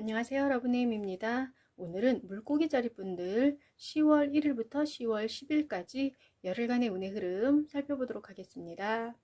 안녕하세요 여러분의임입니다. 오늘은 물고기 자리분들 10월 1일부터 10월 10일까지 열흘간의 운의 흐름 살펴보도록 하겠습니다.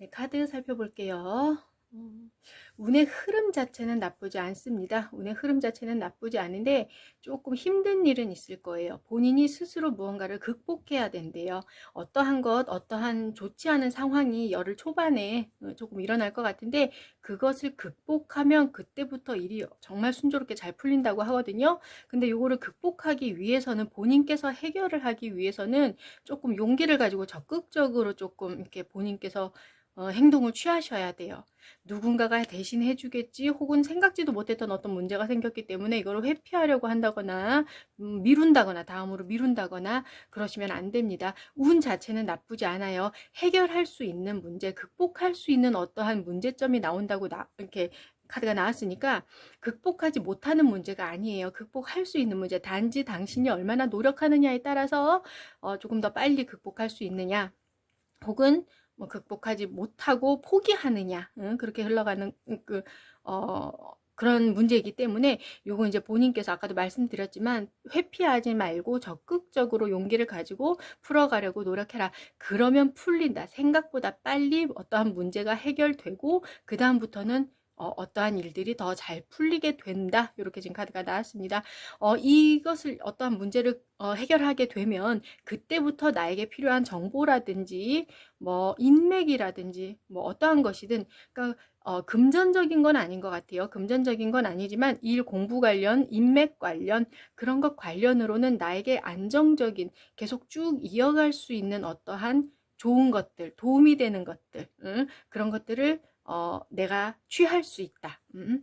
네, 카드 살펴볼게요. 음, 운의 흐름 자체는 나쁘지 않습니다. 운의 흐름 자체는 나쁘지 않은데 조금 힘든 일은 있을 거예요. 본인이 스스로 무언가를 극복해야 된대요. 어떠한 것, 어떠한 좋지 않은 상황이 열흘 초반에 어, 조금 일어날 것 같은데 그것을 극복하면 그때부터 일이 정말 순조롭게 잘 풀린다고 하거든요. 근데 이거를 극복하기 위해서는 본인께서 해결을 하기 위해서는 조금 용기를 가지고 적극적으로 조금 이렇게 본인께서 어, 행동을 취하셔야 돼요. 누군가가 대신 해주겠지 혹은 생각지도 못했던 어떤 문제가 생겼기 때문에 이걸 회피하려고 한다거나 음, 미룬다거나 다음으로 미룬다거나 그러시면 안 됩니다. 운 자체는 나쁘지 않아요. 해결할 수 있는 문제, 극복할 수 있는 어떠한 문제점이 나온다고 나, 이렇게 카드가 나왔으니까 극복하지 못하는 문제가 아니에요. 극복할 수 있는 문제. 단지 당신이 얼마나 노력하느냐에 따라서 어, 조금 더 빨리 극복할 수 있느냐. 혹은 뭐 극복하지 못하고 포기하느냐 응? 그렇게 흘러가는 그 어, 그런 문제이기 때문에 요거 이제 본인께서 아까도 말씀드렸지만 회피하지 말고 적극적으로 용기를 가지고 풀어가려고 노력해라. 그러면 풀린다. 생각보다 빨리 어떠한 문제가 해결되고 그 다음부터는 어, 떠한 일들이 더 잘 풀리게 된다. 이렇게 지금 카드가 나왔습니다. 어, 이것을 어떠한 문제를 어, 해결하게 되면 그때부터 나에게 필요한 정보라든지 뭐 인맥이라든지 뭐 어떠한 것이든 그러니까 어, 금전적인 건 아닌 것 같아요. 금전적인 건 아니지만 일 공부 관련, 인맥 관련 그런 것 관련으로는 나에게 안정적인 계속 쭉 이어갈 수 있는 어떠한 좋은 것들, 도움이 되는 것들, 응? 그런 것들을 어, 내가 취할 수 있다. 음,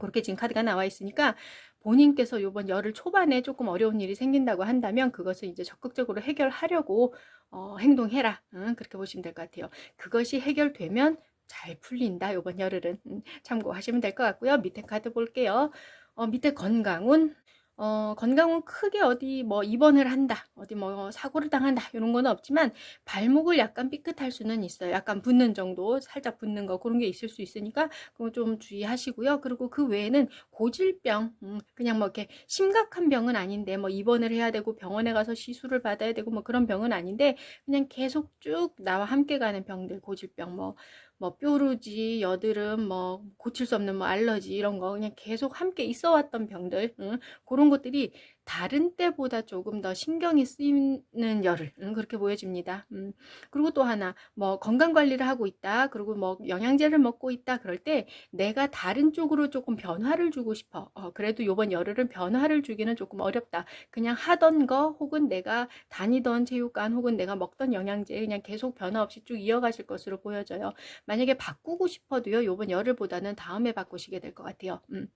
그렇게 지금 카드가 나와 있으니까 본인께서 이번 열흘 초반에 조금 어려운 일이 생긴다고 한다면 그것을 이제 적극적으로 해결하려고 어, 행동해라. 음, 그렇게 보시면 될 것 같아요. 그것이 해결되면 잘 풀린다. 이번 열흘은 음, 참고하시면 될 것 같고요. 밑에 카드 볼게요. 어, 밑에 건강운 어, 건강은 크게 어디 뭐 입원을 한다, 어디 뭐 사고를 당한다, 이런 건 없지만 발목을 약간 삐끗할 수는 있어요. 약간 붓는 정도, 살짝 붓는 거, 그런 게 있을 수 있으니까 그거 좀 주의하시고요. 그리고 그 외에는 고질병, 음, 그냥 뭐 이렇게 심각한 병은 아닌데 뭐 입원을 해야 되고 병원에 가서 시술을 받아야 되고 뭐 그런 병은 아닌데 그냥 계속 쭉 나와 함께 가는 병들, 고질병 뭐, 뭐 뾰루지, 여드름, 뭐 고칠 수 없는 뭐 알러지 이런 거 그냥 계속 함께 있어 왔던 병들 응? 그런 것들이 다른 때보다 조금 더 신경이 쓰이는 열을 음, 그렇게 보여집니다. 음. 그리고 또 하나 뭐 건강 관리를 하고 있다. 그리고 뭐 영양제를 먹고 있다. 그럴 때 내가 다른 쪽으로 조금 변화를 주고 싶어. 어, 그래도 요번 열흘은 변화를 주기는 조금 어렵다. 그냥 하던 거 혹은 내가 다니던 체육관 혹은 내가 먹던 영양제 그냥 계속 변화 없이 쭉 이어가실 것으로 보여져요. 만약에 바꾸고 싶어도요. 요번 열흘보다는 다음에 바꾸시게 될 것 같아요. 음.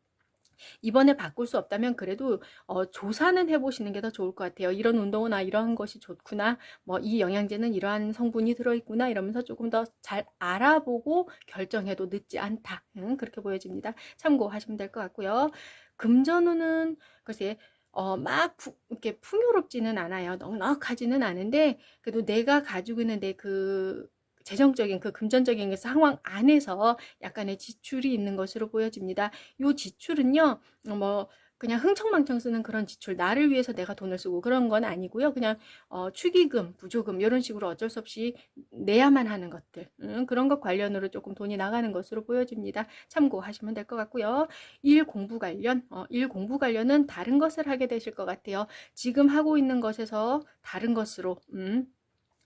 이번에 바꿀 수 없다면 그래도 어, 조사는 해보시는 게 더 좋을 것 같아요. 이런 운동은 아 이러한 것이 좋구나. 뭐 이 영양제는 이러한 성분이 들어있구나. 이러면서 조금 더 잘 알아보고 결정해도 늦지 않다. 응, 그렇게 보여집니다. 참고하시면 될 것 같고요. 금전운은 글쎄 어, 막 부, 이렇게 풍요롭지는 않아요. 넉넉하지는 않은데 그래도 내가 가지고 있는 내 그 재정적인 그 금전적인 그 상황 안에서 약간의 지출이 있는 것으로 보여집니다. 이 지출은요, 뭐 그냥 흥청망청 쓰는 그런 지출, 나를 위해서 내가 돈을 쓰고 그런 건 아니고요. 그냥 어, 축의금, 부조금 이런 식으로 어쩔 수 없이 내야만 하는 것들, 음, 그런 것 관련으로 조금 돈이 나가는 것으로 보여집니다. 참고하시면 될 것 같고요. 일 공부 관련, 어, 일 공부 관련은 다른 것을 하게 되실 것 같아요. 지금 하고 있는 것에서 다른 것으로, 음,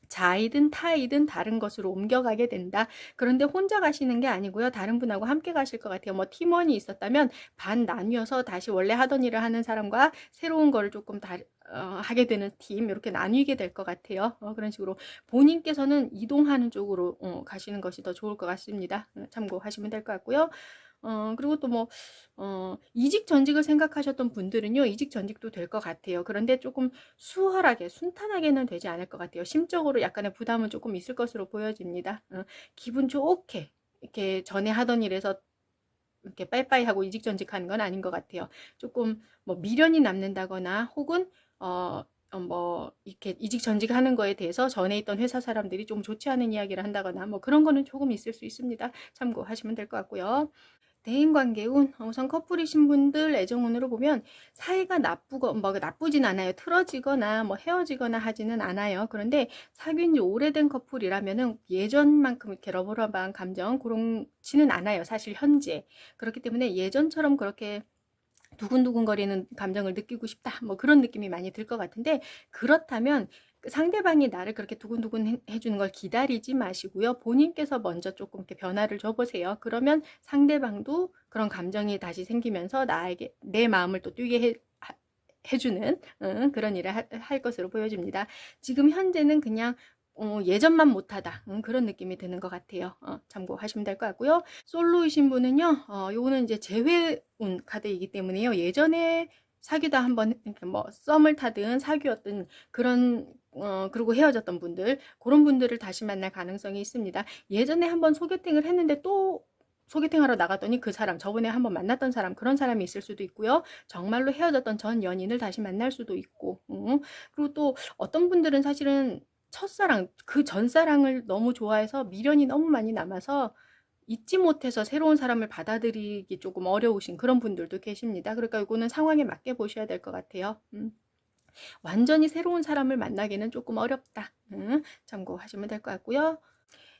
자이든 타이든 다른 것으로 옮겨가게 된다. 그런데 혼자 가시는 게 아니고요. 다른 분하고 함께 가실 것 같아요. 뭐 팀원이 있었다면 반 나뉘어서 다시 원래 하던 일을 하는 사람과 새로운 거를 조금 다 어, 하게 되는 팀 이렇게 나뉘게 될 것 같아요. 어, 그런 식으로 본인께서는 이동하는 쪽으로 어, 가시는 것이 더 좋을 것 같습니다. 어, 참고하시면 될 것 같고요. 어, 그리고 또 뭐, 어, 이직 전직을 생각하셨던 분들은요, 이직 전직도 될 것 같아요. 그런데 조금 수월하게, 순탄하게는 되지 않을 것 같아요. 심적으로 약간의 부담은 조금 있을 것으로 보여집니다. 어, 기분 좋게, 이렇게 전에 하던 일에서 이렇게 빠이빠이 하고 이직 전직하는 건 아닌 것 같아요. 조금 뭐 미련이 남는다거나 혹은 어, 어, 뭐 이렇게 이직 전직하는 거에 대해서 전에 있던 회사 사람들이 좀 좋지 않은 이야기를 한다거나 뭐 그런 거는 조금 있을 수 있습니다. 참고하시면 될 것 같고요. 대인관계운 우선 커플이신 분들 애정운으로 보면 사이가 나쁘고 뭐 나쁘진 않아요. 틀어지거나 뭐 헤어지거나 하지는 않아요. 그런데 사귄 지 오래된 커플이라면은 예전만큼 이렇게 러브러브한 감정 그렇지는 않아요. 사실 현재 그렇기 때문에 예전처럼 그렇게 두근두근거리는 감정을 느끼고 싶다. 뭐 그런 느낌이 많이 들 것 같은데 그렇다면 상대방이 나를 그렇게 두근두근 해주는 걸 기다리지 마시고요. 본인께서 먼저 조금 이렇게 변화를 줘보세요. 그러면 상대방도 그런 감정이 다시 생기면서 나에게 내 마음을 또 뛰게 해, 해주는 응, 그런 일을 하, 할 것으로 보여집니다. 지금 현재는 그냥 어, 예전만 못하다 음, 그런 느낌이 드는 것 같아요. 어, 참고하시면 될 것 같고요. 솔로이신 분은요, 어, 요거는 이제 재회운 카드이기 때문에요. 예전에 사귀다 한번 뭐 썸을 타든 사귀었던 그런 어, 그리고 헤어졌던 분들 그런 분들을 다시 만날 가능성이 있습니다. 예전에 한번 소개팅을 했는데 또 소개팅 하러 나갔더니 그 사람, 저번에 한번 만났던 사람, 그런 사람이 있을 수도 있고요. 정말로 헤어졌던 전 연인을 다시 만날 수도 있고, 음. 그리고 또 어떤 분들은 사실은 첫사랑, 그 전사랑을 너무 좋아해서 미련이 너무 많이 남아서 잊지 못해서 새로운 사람을 받아들이기 조금 어려우신 그런 분들도 계십니다. 그러니까 이거는 상황에 맞게 보셔야 될 것 같아요. 음. 완전히 새로운 사람을 만나기는 조금 어렵다. 음, 참고하시면 될 것 같고요.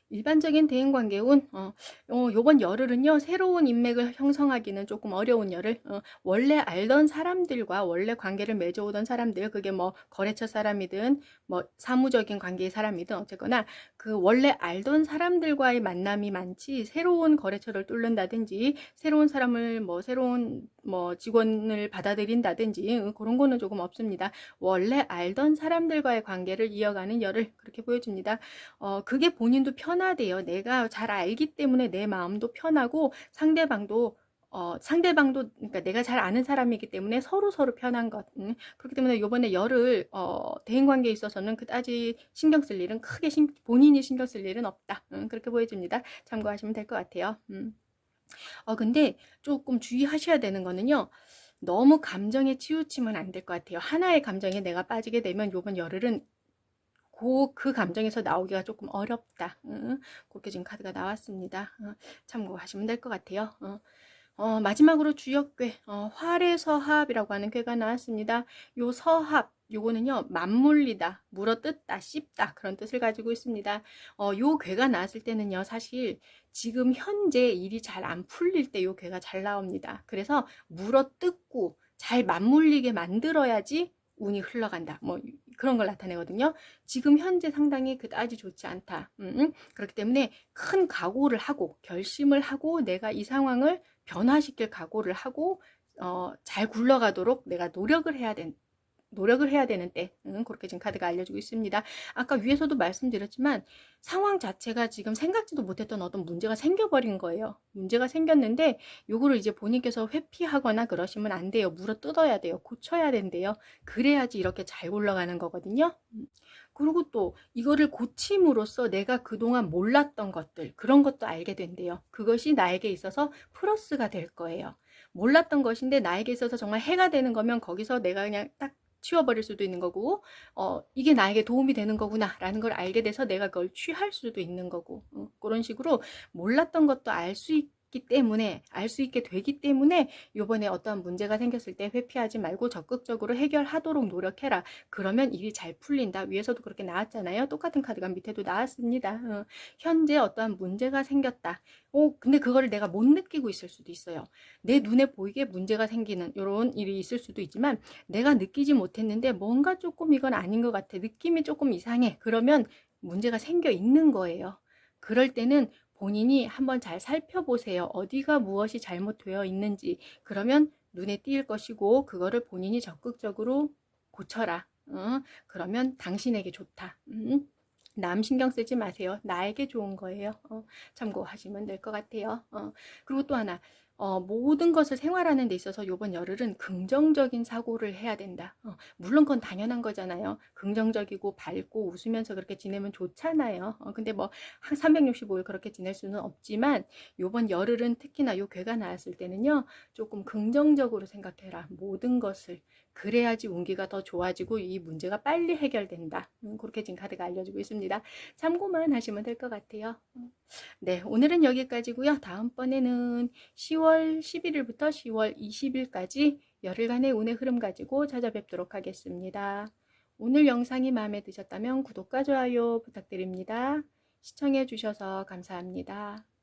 일반적인 대인관계운 어, 어, 요번 열흘은요 새로운 인맥을 형성하기는 조금 어려운 열흘. 어, 원래 알던 사람들과 원래 관계를 맺어오던 사람들 그게 뭐 거래처 사람이든 뭐 사무적인 관계의 사람이든 어쨌거나 그 원래 알던 사람들과의 만남이 많지 새로운 거래처를 뚫는다든지 새로운 사람을 뭐 새로운 뭐 직원을 받아들인다든지 그런 거는 조금 없습니다. 원래 알던 사람들과의 관계를 이어가는 열흘 그렇게 보여집니다. 어, 그게 본인도 편 편하대요. 내가 잘 알기 때문에 내 마음도 편하고 상대방도 어, 상대방도 그러니까 내가 잘 아는 사람이기 때문에 서로 서로 편한 것. 음, 그렇기 때문에 요번에 열을 어, 대인 관계에 있어서는 그다지 신경 쓸 일은 크게 신, 본인이 신경 쓸 일은 없다. 음, 그렇게 보여집니다. 참고하시면 될 것 같아요. 음. 어 근데 조금 주의하셔야 되는 거는요. 너무 감정에 치우치면 안 될 것 같아요. 하나의 감정에 내가 빠지게 되면 요번 열흘은 그, 그 감정에서 나오기가 조금 어렵다. 응? 그렇게 지금 카드가 나왔습니다. 어, 참고하시면 될 것 같아요. 어. 어, 마지막으로 주역괴, 어, 활의서합이라고 하는 괴가 나왔습니다. 요 서합, 요거는요, 맞물리다, 물어뜯다, 씹다, 그런 뜻을 가지고 있습니다. 어, 요 괴가 나왔을 때는요, 사실 지금 현재 일이 잘 안 풀릴 때 요 괴가 잘 나옵니다. 그래서 물어뜯고 잘 맞물리게 만들어야지 운이 흘러간다. 뭐 그런 걸 나타내거든요. 지금 현재 상당히 그다지 좋지 않다. 음, 그렇기 때문에 큰 각오를 하고 결심을 하고 내가 이 상황을 변화시킬 각오를 하고 어, 잘 굴러가도록 내가 노력을 해야 된, 노력을 해야 되는 때 응, 그렇게 지금 카드가 알려주고 있습니다. 아까 위에서도 말씀드렸지만 상황 자체가 지금 생각지도 못했던 어떤 문제가 생겨버린 거예요. 문제가 생겼는데 요거를 이제 본인께서 회피하거나 그러시면 안 돼요. 물어 뜯어야 돼요. 고쳐야 된대요. 그래야지 이렇게 잘 굴러가는 거거든요. 음. 그리고 또 이거를 고침으로써 내가 그동안 몰랐던 것들 그런 것도 알게 된대요. 그것이 나에게 있어서 플러스가 될 거예요. 몰랐던 것인데 나에게 있어서 정말 해가 되는 거면 거기서 내가 그냥 딱 치워버릴 수도 있는 거고 어, 이게 나에게 도움이 되는 거구나 라는 걸 알게 돼서 내가 그걸 취할 수도 있는 거고 어, 그런 식으로 몰랐던 것도 알 수있있 기 때문에 알 수 있게 되기 때문에 요번에 어떠한 문제가 생겼을 때 회피하지 말고 적극적으로 해결하도록 노력해라. 그러면 일이 잘 풀린다. 위에서도 그렇게 나왔잖아요. 똑같은 카드가 밑에도 나왔습니다. 어, 현재 어떠한 문제가 생겼다. 어, 근데 그거를 내가 못 느끼고 있을 수도 있어요. 내 눈에 보이게 문제가 생기는 이런 일이 있을 수도 있지만 내가 느끼지 못했는데 뭔가 조금 이건 아닌 것 같아. 느낌이 조금 이상해. 그러면 문제가 생겨 있는 거예요. 그럴 때는 본인이 한번 잘 살펴보세요. 어디가 무엇이 잘못되어 있는지. 그러면 눈에 띄일 것이고, 그거를 본인이 적극적으로 고쳐라. 어? 그러면 당신에게 좋다. 음? 남 신경 쓰지 마세요. 나에게 좋은 거예요. 어, 참고하시면 될 것 같아요. 어, 그리고 또 하나, 어, 모든 것을 생활하는 데 있어서 이번 열흘은 긍정적인 사고를 해야 된다. 어, 물론 그건 당연한 거잖아요. 긍정적이고 밝고 웃으면서 그렇게 지내면 좋잖아요. 어, 근데 뭐한 365일 그렇게 지낼 수는 없지만 이번 열흘은 특히나 요 괴가 나왔을 때는요. 조금 긍정적으로 생각해라. 모든 것을. 그래야지 운기가 더 좋아지고 이 문제가 빨리 해결된다. 음, 그렇게 지금 카드가 알려주고 있습니다. 참고만 하시면 될 것 같아요. 음. 네, 오늘은 여기까지고요. 다음번에는 10월 11일부터 10월 20일까지 열흘간의 운의 흐름 가지고 찾아뵙도록 하겠습니다. 오늘 영상이 마음에 드셨다면 구독과 좋아요 부탁드립니다. 시청해 주셔서 감사합니다.